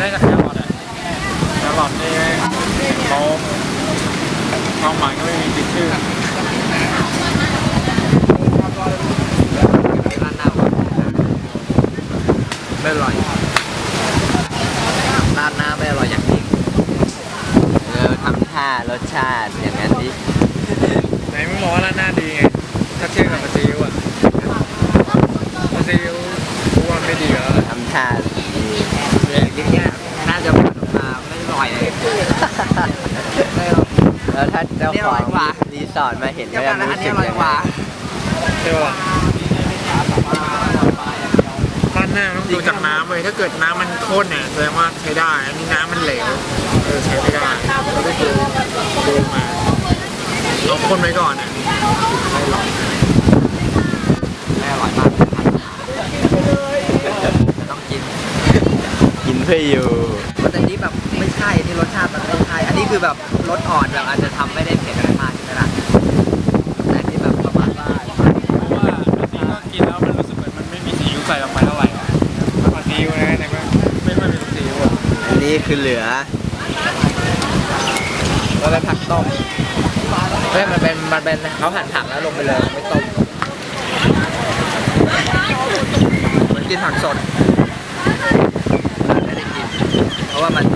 ได้จากแครอทอะแครอทนี่เขาความหมายก็ไม่มีติดชื่อร้านน้าไม่อร่อยร้านหน้าไม่อร่อยอย่างจริงเออทำท่ารสชาติอย่างนั้นดิไหนมึงบอกว่าร้านหน้าดีไง ถ้าเทียบกับปลาซิวอะปลาซิวกูว่าไม่ดีแล้วล่ะทำท่า ดีอย่างเงี้ยน่าจะพูดออกมาไม่อร่อยเลยแล้วถ้าเจ้าของรีสอร์ทมาเห็นก็จะรู้สึกยังไงใช่ป่ะร้านหน้าต้องดูจากน้ำเลยถ้าเกิดน้ำมันข้นเนี่ยแสดงว่าใช้ได้อันนี้น้ำมันเหลวเออใช้ไม่ได้เราต้องดูดูมาเอาข้นไว้ก่อนอะไม่อร่อยมากต้องกิน กินเพื่ออยู่แต่นี้แบบไม่ใช่นี่รสชาติมันไม่ใช่ อันนี้คือแบบรสอ่อนแบบอาจจะทำไม่ได้เผ็ดอะไรมากใช่ไหมล่ะแต่อันนี่แบบประมาณว่าเพราะว่าอันนี้ก็กินแล้วมันรู้สึกเหมือนมันไม่มีซีอิ๊วใส่ลงไปเท่าไหร่ปลาซีอิ๊วนะแต่ว่าไม่ค่อยมีซีอิ๊วอะอันนี้คือเหลือแล้วเป็นผักต้มเฮ้ยมันเป็นมันเป็นเขาหั่นผักแล้วลงไปเลยไม่ต้มเหมันกินผักสดไม่ได้กิน เพราะ ว่ามัน